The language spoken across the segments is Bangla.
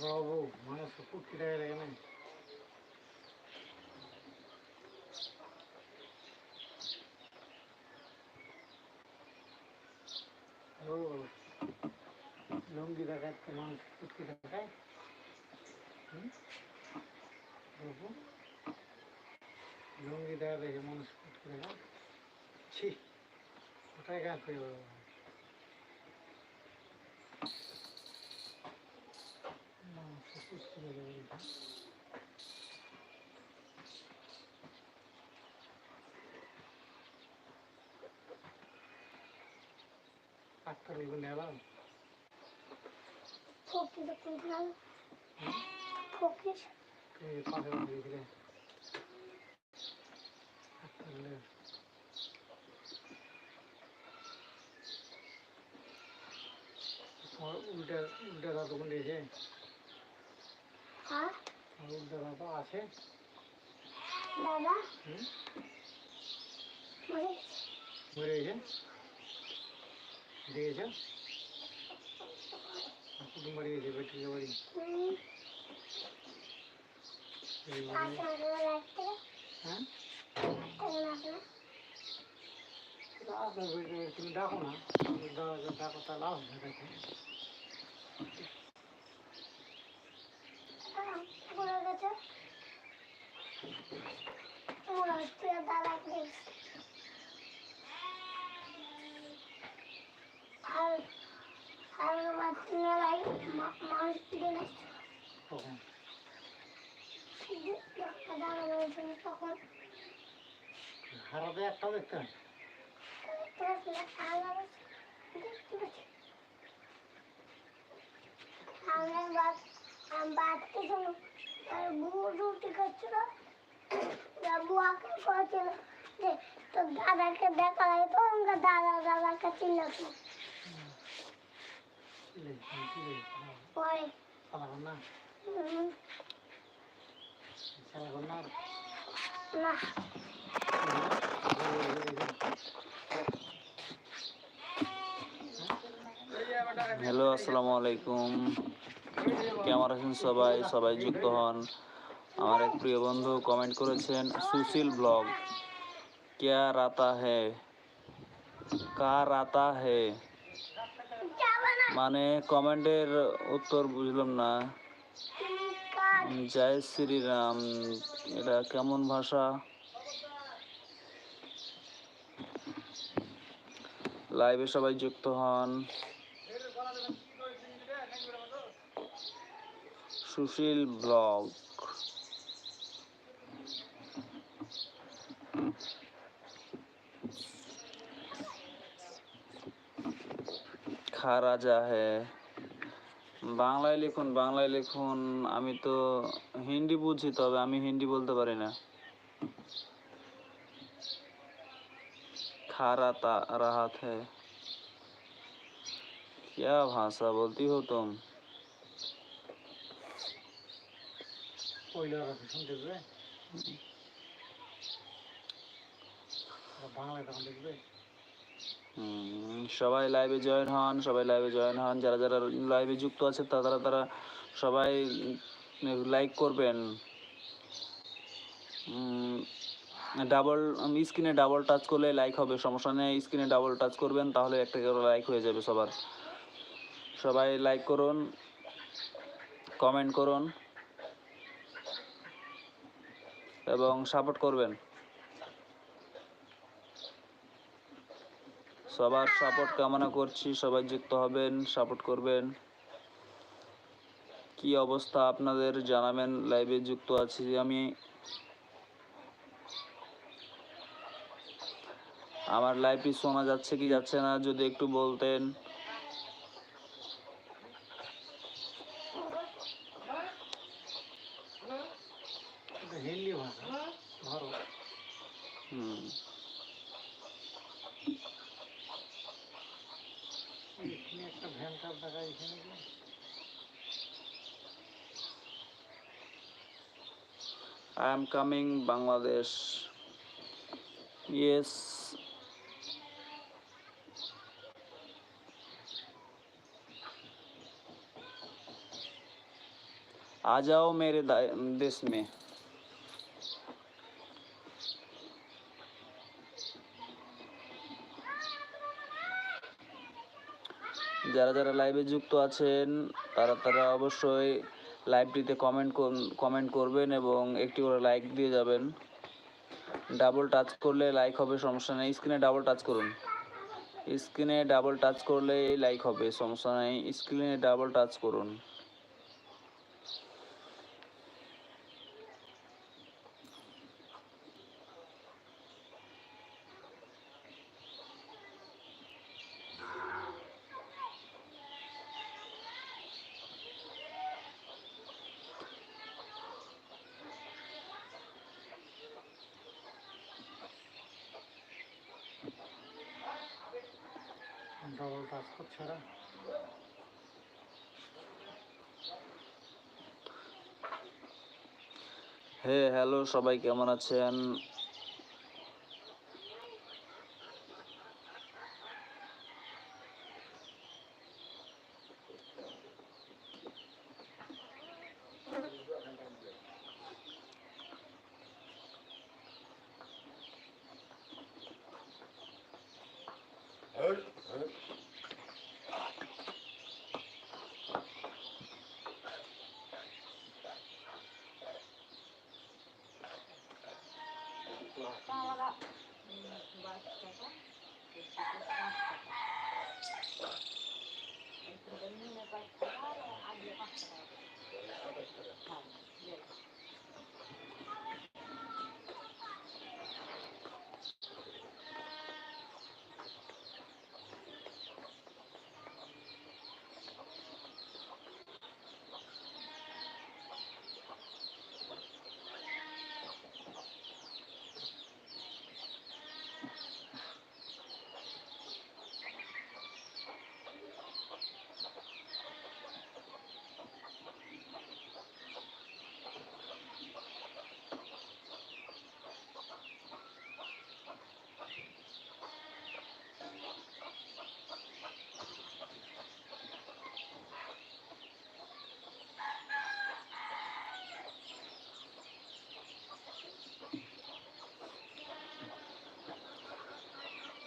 বাবু মানুষ কুটকি দেয় লাগে না ও লুঙ্গি দেখাচ্ছে মানুষ কুটকি দেখায় হুম? বাবু লুঙ্গি দেখা দেখে মানুষ কুটকি দেখায় ছি কোথায় গাছ পেয়ে అక్కడ ఇవి నెల పోకింటుకుంటున్నాను పోకేష్ పదహారు ఇదిలే అక్కర్లేదు उल्टा उल्टा रातों को ले जाए হ্যাঁ উল্টা দাঁত আছে দাদা হুম মানে মরে গেছে দেখেছ কুটুম গেছে বেটির বাড়ি হ্যাঁ? বেটি তুমি ডাকো না। ডাকো- ডাকো তাহলে আসবে দেখো পড়ে গেছে মনে হচ্ছে দাদা দেখছি আর আর মেলায় মানুষ দিন তখন দাদা বলছিল তখন হারাতে একটা দেখতে। আমরা বাদ বাদকে ছিল আর বউ রুটি খাচ্ছিল বুয়াকে করেছিল যে তোর দাদাকে দেখা তো আমাকে দাদা দাদাকে চিল্লাছিল কি না। হ্যালো, আসসালামু আলাইকুম। কেমন আছেন সবাই? সবাই যুক্ত হন। আমার এক প্রিয় বন্ধু কমেন্ট করেছেন, সুশীল ব্লগ, ক্যা রাতা হে? কার রাতা হে? মানে কমেন্টের উত্তর বুঝলাম না। জয় শ্রীরাম, এটা কেমন ভাষা? লাইভে সবাই যুক্ত হন। সুশীল ব্লগ খা রাজা হে বাংলায় লিখুন বাংলায় লিখুন আমি তো হিন্দি বুঝি তবে আমি হিন্দি বলতে পারি না खा रहा था रहा थे क्या भाषा बोलती हो तुम পয়লা রাখি শুনতে দেবে বাংলায় তখন দেখবে হুম, সবাই লাইভে জয়েন হন, সবাই লাইভে জয়েন হন। যারা যারা লাইভে যুক্ত আছে, তারা তারা সবাই লাইক করবেন। ডাবল স্ক্রিনে ডাবল টাচ করলে লাইক হবে, সমস্যা নেই। স্ক্রিনে ডাবল টাচ করবেন, তাহলে একটা করে লাইক হয়ে যাবে সবার। সবাই লাইক করুন কমেন্ট করুন, এবং সাপোর্ট করবেন। সবার সাপোর্ট কামনা করছি, সবাই যুক্ত হবেন সাপোর্ট করবেন। কি অবস্থা আপনাদের জানাবেন লাইভে যুক্ত আছি আমি। আমার লাইভটি শোনা যাচ্ছে কি যাচ্ছে না, যদি একটু বলতেন। I am coming Bangladesh. Yes. आ जाओ मेरे देश में যারা যারা লাইভে যুক্ত আছেন, তারা তারা অবশ্যই লাইভটিতে কমেন্ট কমেন্ট করবেন এবং একটি করে লাইক দিয়ে যাবেন। ডাবল টাচ করলে লাইক হবে, সমস্যা নেই। স্ক্রিনে ডাবল টাচ করুন। স্ক্রিনে ডাবল টাচ করলে লাইক হবে, সমস্যা নেই। স্ক্রিনে ডাবল টাচ করুন। ডবল হচ্ছে না হে হ্যালো সবাই কেমন আছেন?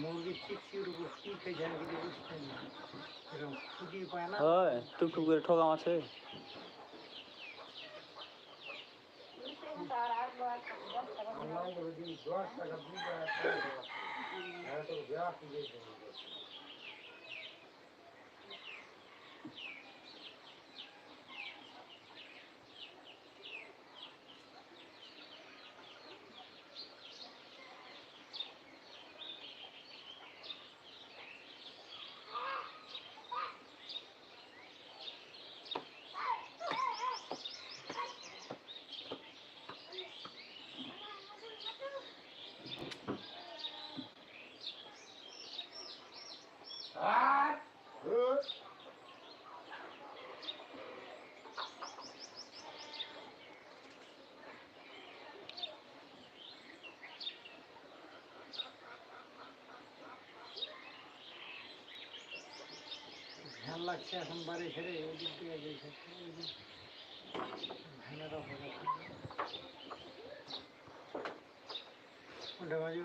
মুরগির চিপসির উপর খেয়ে যায় কিছু বুঝতে না। এরকম খুঁজিয়ে পায় না। হয় টুকটুক করে ঠকাম আছে। ধ্যান লাগছে এখন বাড়ি ছেড়ে ওই দিক দিয়ে গেছে। কোনটা বাজু।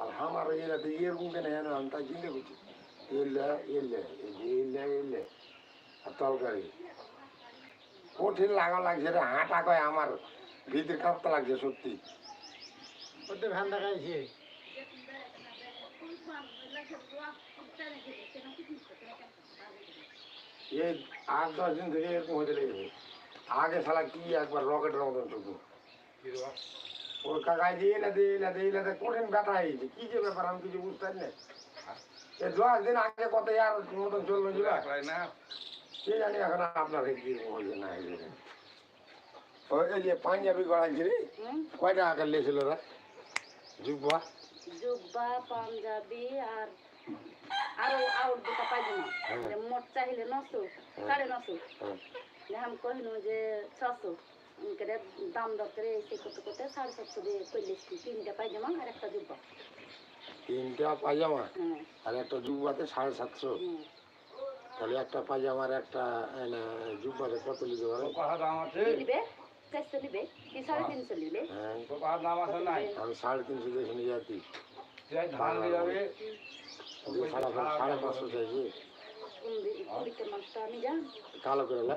അൽഹാമ അറിയില്ല തീയർക്കും ഞാൻ അന്താക്കിൻ്റെ കുറ്റി ഇല്ല ഇല്ല ഇല്ല ഇല്ല അത്ര তলকারি কঠিন লাগা লাগছে রে হাঁটা কয় আমার ভিতরে কাঁপতে লাগছে সত্যি ভ্যান দেখাইছে এই আট দশ দিন ধরে এরকম হতে লেগেছে আগে সালা কি একবার রকেটের মতন চুকু ওর কাকায় দিয়ে না দিয়ে না দিয়ে না কঠিন ব্যথা হয়েছে। কি যে ব্যাপার আমি কিছু বুঝতে পারি না। দশ দিন আগে কত আর মতন চলল জুলা না। কে জানি এখন আপনার কি হয়েছে না এই যে। পাঞ্জাবি গড়াইছি রে। কয় টাকা করে লেছিল ওরা জুব্বা? জুব্বা পাঞ্জাবি আর আরও আউট দুটা পাইজামা হ্যাঁ। মোট চাইলে নশো হ্যাঁ। সাড়ে নশো। হ্যাঁ। আমি কহিনু যে ছশো। করে দাম দপ্তরে করে এসে করতে করতে সাড়ে সাতশো দিয়ে করলেছি তিনটা পায়জামা আর একটা জুব্বা। তিনটা পায়জামা? আর একটা জুব্বাতে সাড়ে সাতশো? তাহলে একটা পায়জামা একটা জুব্বাতে কত নিতে পারে চারশো নিবে। কি সাড়ে তিনশো নিবে? হ্যাঁ। আমি সাড়ে তিনশো দিয়ে শুনে যাচ্ছি সাড়ে পাঁচশো কালো করে না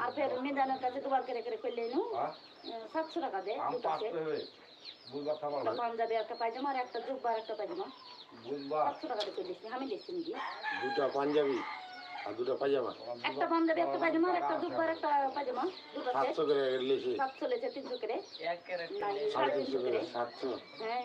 আর ফের মিদানের কাছে দুবার করে করে কইলে নু 700 টাকা দে দুটাকে বুঝবা একটা পাঞ্জাবি একটা পায়জামা একটা জুব্বা একটা পায়জামা। সাতশো 700 টাকা দিয়ে দিছি আমি দিছি নি পাঞ্জাবি আর দুটা একটা পাঞ্জাবি একটা পায়জামা একটা জুব্বা একটা পায়জামা দুটা 700 করে লিছি। তিনশো করে। এক করে হ্যাঁ।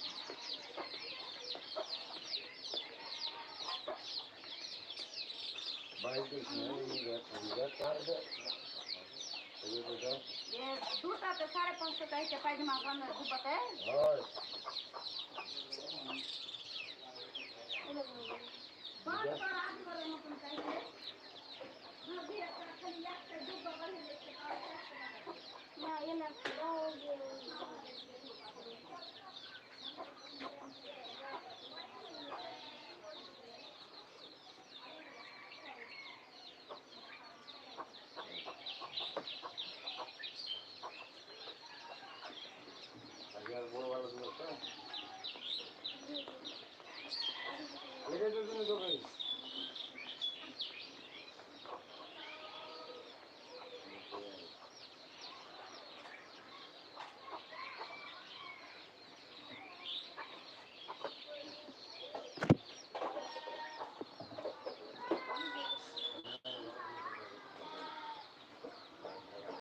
By this morning, you got, you got part of it? दूध आता साढ़े पाँच सौ का है क्या पैजमा बन दुपट्टा है और बात तो रात भर में तुम कहिए मैं भी अपना खलिया के दूध बगल में लेके आ सकता हूँ मैं ये ना Nereye durdunuz orayı?